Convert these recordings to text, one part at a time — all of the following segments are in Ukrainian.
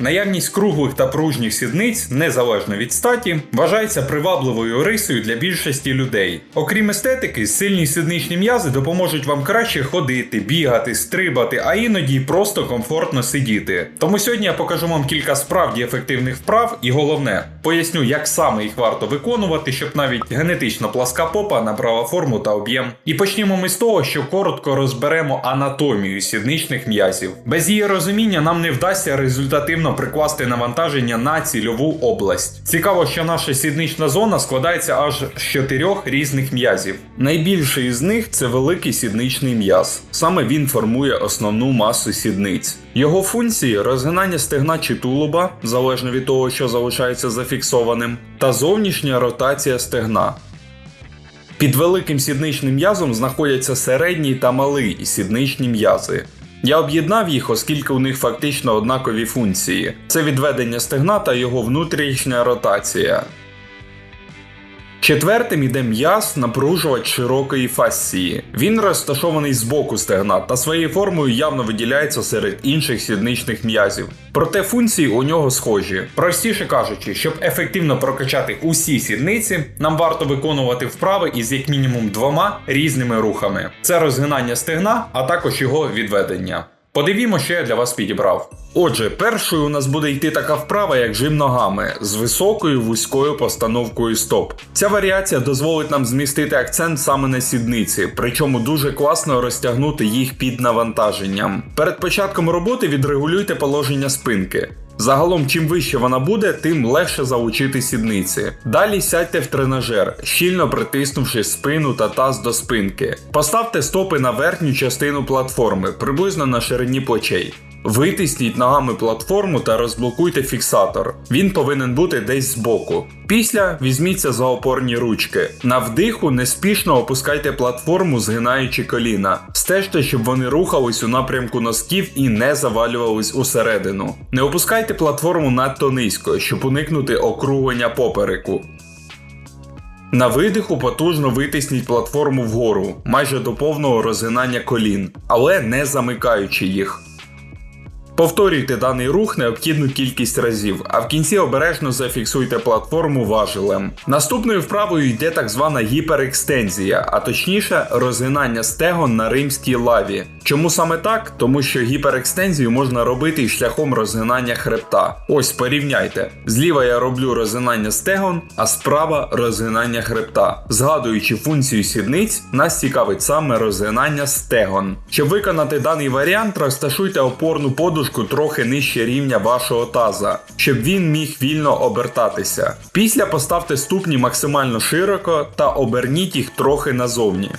Наявність круглих та пружніх сідниць, незалежно від статі, вважається привабливою рисою для більшості людей. Окрім естетики, сильні сідничні м'язи допоможуть вам краще ходити, бігати, стрибати, а іноді просто комфортно сидіти. Тому сьогодні я покажу вам кілька справді ефективних вправ і головне, поясню, як саме їх варто виконувати, щоб навіть генетично пласка попа набрала форму та об'єм. І почнімо ми з того, що коротко розберемо анатомію сідничних м'язів. Без її розуміння нам не вдасться результативно прикласти навантаження на цільову область. Цікаво, що наша сіднична зона складається аж з чотирьох різних м'язів. Найбільший із них це великий сідничний м'яз. Саме він формує основну масу сідниць. Його функції розгинання стегна чи тулуба, залежно від того, що залишається зафіксованим, та зовнішня ротація стегна. Під великим сідничним м'язом знаходяться середній та малий сідничні м'язи. Я об'єднав їх, оскільки у них фактично однакові функції: це відведення стегна та його внутрішня ротація. Четвертим іде м'яз напружувач широкої фасції. Він розташований збоку стегна та своєю формою явно виділяється серед інших сідничних м'язів. Проте функції у нього схожі. Простіше кажучи, щоб ефективно прокачати усі сідниці, нам варто виконувати вправи із як мінімум двома різними рухами: це розгинання стегна, а також його відведення. Подивімо, що я для вас підібрав. Отже, першою у нас буде йти така вправа, як жим ногами з високою вузькою постановкою стоп. Ця варіація дозволить нам змістити акцент саме на сідниці, причому дуже класно розтягнути їх під навантаженням. Перед початком роботи відрегулюйте положення спинки. Загалом, чим вище вона буде, тим легше залучити сідниці. Далі сядьте в тренажер, щільно притиснувши спину та таз до спинки. Поставте стопи на верхню частину платформи, приблизно на ширині плечей. Витисніть ногами платформу та розблокуйте фіксатор. Він повинен бути десь збоку. Після візьміться за опорні ручки. На вдиху неспішно опускайте платформу, згинаючи коліна. Стежте, щоб вони рухались у напрямку носків і не завалювались усередину. Не опускайте платформу надто низько, щоб уникнути округлення попереку. На видиху потужно витисніть платформу вгору, майже до повного розгинання колін, але не замикаючи їх. Повторюйте даний рух необхідну кількість разів, а в кінці обережно зафіксуйте платформу важелем. Наступною вправою йде так звана гіперекстензія, а точніше розгинання стегон на римській лаві. Чому саме так? Тому що гіперекстензію можна робити шляхом розгинання хребта. Ось порівняйте. Зліва я роблю розгинання стегон, а справа розгинання хребта. Згадуючи функцію сідниць, нас цікавить саме розгинання стегон. Щоб виконати даний варіант, розташуйте опорну подушку трохи нижче рівня вашого таза, щоб він міг вільно обертатися. Після поставте ступні максимально широко та оберніть їх трохи назовні.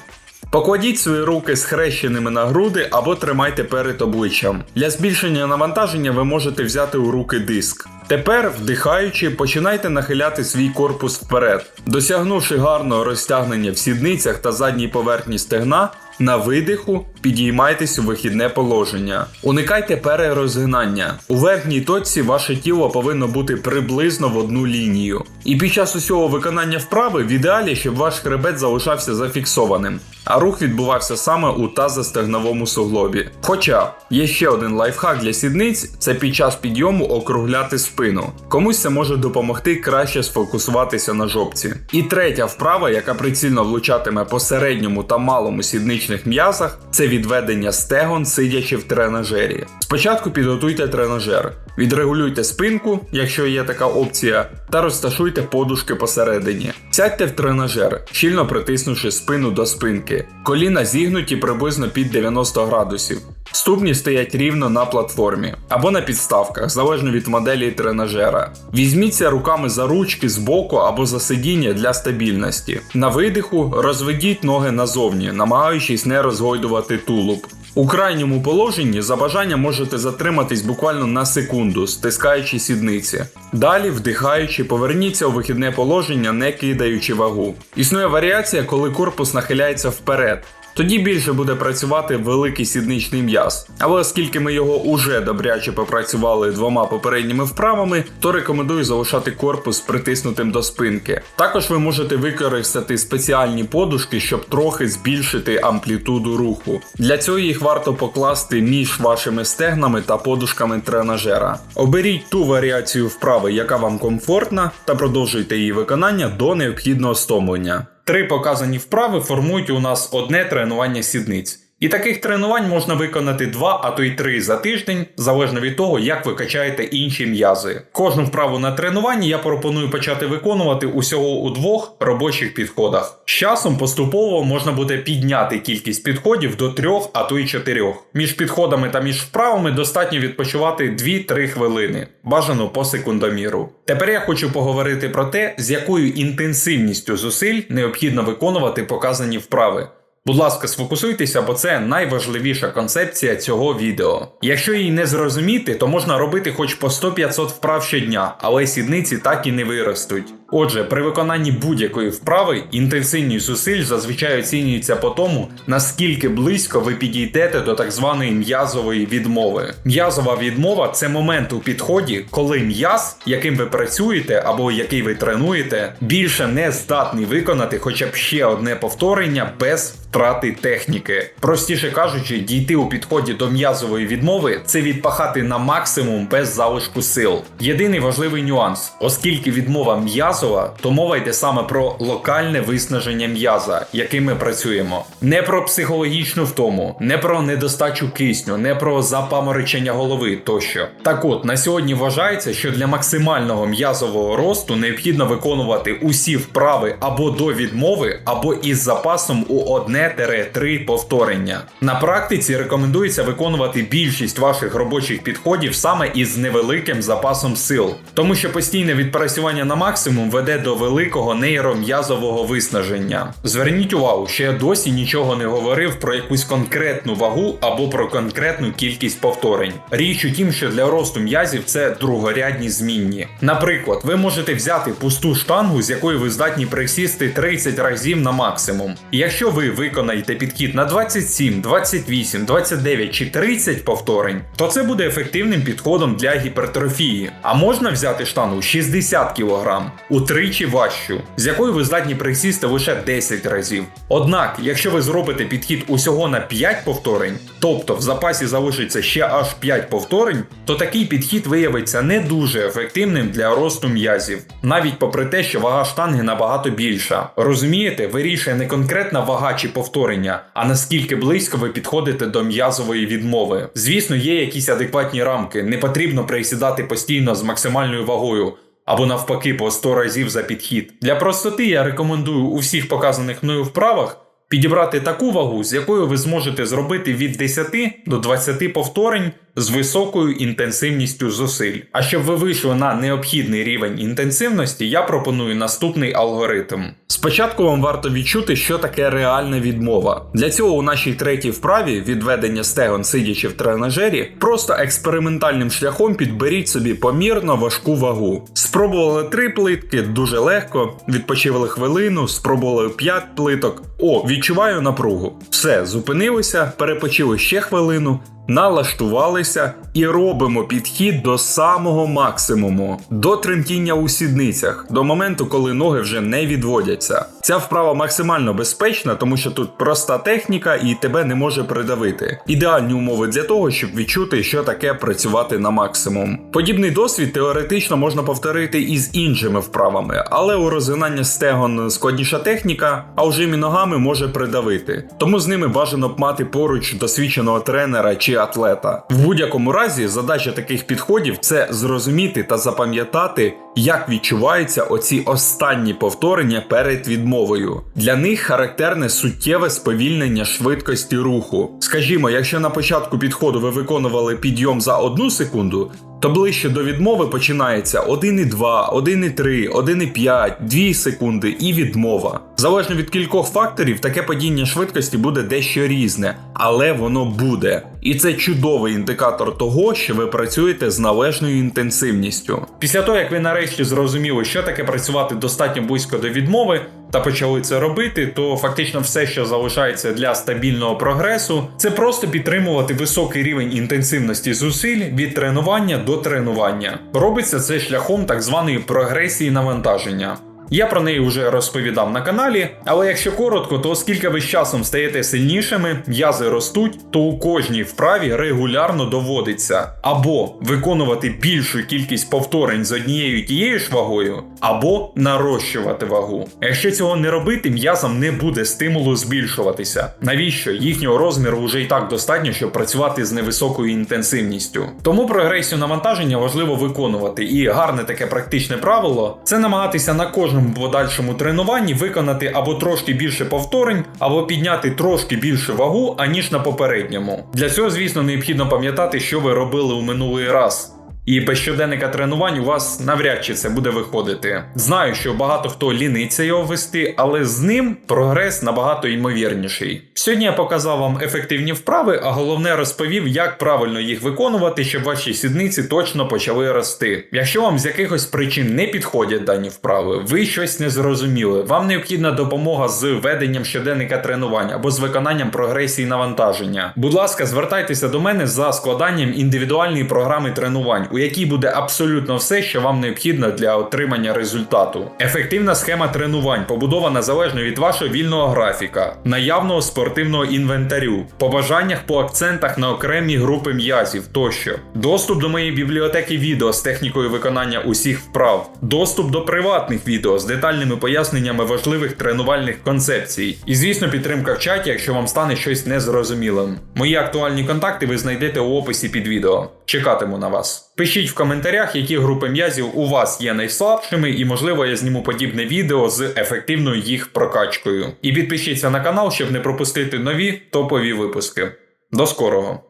Покладіть свої руки схрещеними на груди або тримайте перед обличчям. Для збільшення навантаження ви можете взяти у руки диск. Тепер, вдихаючи, починайте нахиляти свій корпус вперед. Досягнувши гарного розтягнення в сідницях та задній поверхні стегна, на видиху підіймайтесь у вихідне положення. Уникайте перерозгинання. У верхній точці ваше тіло повинно бути приблизно в одну лінію. І під час усього виконання вправи в ідеалі, щоб ваш хребет залишався зафіксованим, а рух відбувався саме у тазостегновому суглобі. Хоча є ще один лайфхак для сідниць це під час підйому округляти спину. Комусь це може допомогти краще сфокусуватися на жопці. І третя вправа, яка прицільно влучатиме по середньому та малому сідничних м'язах, це відведення стегон, сидячи в тренажері. Спочатку підготуйте тренажер, відрегулюйте спинку, якщо є така опція, та розташуйте подушки посередині. Сядьте в тренажер, щільно притиснувши спину до спинки. Коліна зігнуті приблизно під 90 градусів. Ступні стоять рівно на платформі або на підставках, залежно від моделі тренажера. Візьміться руками за ручки з боку або за сидіння для стабільності. На видиху розведіть ноги назовні, намагаючись не розгойдувати тулуб. У крайньому положенні за бажанням можете затриматись буквально на секунду, стискаючи сідниці. Далі, вдихаючи, поверніться у вихідне положення, не кидаючи вагу. Існує варіація, коли корпус нахиляється вперед. Тоді більше буде працювати великий сідничний м'яз. Але оскільки ми його уже добряче попрацювали двома попередніми вправами, то рекомендую залишати корпус притиснутим до спинки. Також ви можете використати спеціальні подушки, щоб трохи збільшити амплітуду руху. Для цього їх варто покласти між вашими стегнами та подушками тренажера. Оберіть ту варіацію вправи, яка вам комфортна, та продовжуйте її виконання до необхідного стомлення. Три показані вправи формують у нас одне тренування сідниць. І таких тренувань можна виконати два, а то й три за тиждень, залежно від того, як ви качаєте інші м'язи. Кожну вправу на тренуванні я пропоную почати виконувати усього у двох робочих підходах. З часом поступово можна буде підняти кількість підходів до трьох, а то й чотирьох. Між підходами та між вправами достатньо відпочивати 2-3 хвилини, бажано по секундоміру. Тепер я хочу поговорити про те, з якою інтенсивністю зусиль необхідно виконувати показані вправи. Будь ласка, сфокусуйтеся, бо це найважливіша концепція цього відео. Якщо її не зрозуміти, то можна робити хоч по 100-500 вправ щодня, але сідниці так і не виростуть. Отже, при виконанні будь-якої вправи інтенсивність зусиль зазвичай оцінюється по тому, наскільки близько ви підійдете до так званої м'язової відмови. М'язова відмова це момент у підході, коли м'яз, яким ви працюєте або який ви тренуєте, більше не здатний виконати хоча б ще одне повторення без втрати техніки. Простіше кажучи, дійти у підході до м'язової відмови це відпахати на максимум без залишку сил. Єдиний важливий нюанс, оскільки відмова м'язова, то мова йде саме про локальне виснаження м'яза, яким ми працюємо. Не про психологічну втому, не про недостачу кисню, не про запаморочення голови тощо. Так от на сьогодні вважається, що для максимального м'язового росту необхідно виконувати усі вправи або до відмови, або із запасом у одне 1-3 повторення. На практиці рекомендується виконувати більшість ваших робочих підходів саме із невеликим запасом сил, тому що постійне відпрацювання на максимум веде до великого нейром'язового виснаження. Зверніть увагу, що я досі нічого не говорив про якусь конкретну вагу або про конкретну кількість повторень. Річ у тім, що для росту м'язів це другорядні змінні. Наприклад, ви можете взяти пусту штангу, з якої ви здатні присісти 30 разів на максимум. Якщо ви виконаєте підхід на 27, 28, 29 чи 30 повторень, то це буде ефективним підходом для гіпертрофії. А можна взяти штангу 60 кг, утричі важчу, з якою ви здатні присісти лише 10 разів. Однак, якщо ви зробите підхід усього на 5 повторень, тобто в запасі залишиться ще аж 5 повторень, то такий підхід виявиться не дуже ефективним для росту м'язів, навіть попри те, що вага штанги набагато більша. Розумієте, вирішує не конкретна вага чи повторення, а наскільки близько ви підходите до м'язової відмови. Звісно, є якісь адекватні рамки, не потрібно присідати постійно з максимальною вагою. Або навпаки по 100 разів за підхід. Для простоти я рекомендую у всіх показаних мною вправах підібрати таку вагу, з якою ви зможете зробити від 10 до 20 повторень з високою інтенсивністю зусиль. А щоб ви вийшли на необхідний рівень інтенсивності, я пропоную наступний алгоритм. Спочатку вам варто відчути, що таке реальна відмова. Для цього у нашій третій вправі відведення стегон сидячи в тренажері, просто експериментальним шляхом підберіть собі помірно важку вагу. Спробували три плитки, дуже легко, відпочивали хвилину, спробували 5 плиток. О, відчуваю напругу. Все, зупинилися, перепочили ще хвилину налаштувалися і робимо підхід до самого максимуму, до тремтіння у сідницях, до моменту, коли ноги вже не відводяться. Ця вправа максимально безпечна, тому що тут проста техніка і тебе не може придавити. Ідеальні умови для того, щоб відчути, що таке працювати на максимум. Подібний досвід теоретично можна повторити і з іншими вправами, але у розгинання стегон складніша техніка, а у жимі ногами може придавити. Тому з ними бажано б мати поруч досвідченого тренера чи атлета. В будь-якому разі задача таких підходів це зрозуміти та запам'ятати, як відчуваються оці останні повторення перед відмовою. Для них характерне суттєве сповільнення швидкості руху. Скажімо, якщо на початку підходу ви виконували підйом за одну секунду, то ближче до відмови починається 1,2, 1,3, 1,5, 2 секунди і відмова. Залежно від кількох факторів, таке падіння швидкості буде дещо різне, але воно буде. І це чудовий індикатор того, що ви працюєте з належною інтенсивністю. Після того, як ви нарешті нарешті зрозуміли, що таке працювати достатньо близько до відмови, та почали це робити, то фактично все, що залишається для стабільного прогресу, це просто підтримувати високий рівень інтенсивності зусиль від тренування до тренування. Робиться це шляхом так званої прогресії навантаження. Я про неї вже розповідав на каналі, але якщо коротко, то оскільки ви з часом стаєте сильнішими, м'язи ростуть, то у кожній вправі регулярно доводиться або виконувати більшу кількість повторень з однією тією ж вагою, або нарощувати вагу. Якщо цього не робити, м'язам не буде стимулу збільшуватися. Навіщо? Їхнього розміру вже і так достатньо, щоб працювати з невисокою інтенсивністю. Тому прогресію навантаження важливо виконувати, і гарне таке практичне правило це намагатися на кожному подальшому тренуванні виконати або трошки більше повторень, або підняти трошки більше вагу, аніж на попередньому. Для цього, звісно, необхідно пам'ятати, що ви робили у минулий раз. І без щоденника тренувань у вас навряд чи це буде виходити. Знаю, що багато хто ліниться його вести, але з ним прогрес набагато ймовірніший. Сьогодні я показав вам ефективні вправи, а головне розповів, як правильно їх виконувати, щоб ваші сідниці точно почали рости. Якщо вам з якихось причин не підходять дані вправи, ви щось не зрозуміли, вам необхідна допомога з веденням щоденника тренувань або з виконанням прогресії навантаження. Будь ласка, звертайтеся до мене за складанням індивідуальної програми тренувань, у якій буде абсолютно все, що вам необхідно для отримання результату. Ефективна схема тренувань побудована залежно від вашого вільного графіка, наявного спортивного інвентарю, побажаннях по акцентах на окремі групи м'язів тощо, доступ до моєї бібліотеки відео з технікою виконання усіх вправ, доступ до приватних відео з детальними поясненнями важливих тренувальних концепцій. І, звісно, підтримка в чаті, якщо вам стане щось незрозумілим. Мої актуальні контакти ви знайдете у описі під відео. Чекатиму на вас. Пишіть в коментарях, які групи м'язів у вас є найслабшими, і можливо я зніму подібне відео з ефективною їх прокачкою. І підпишіться на канал, щоб не пропустити нові топові випуски. До скорого!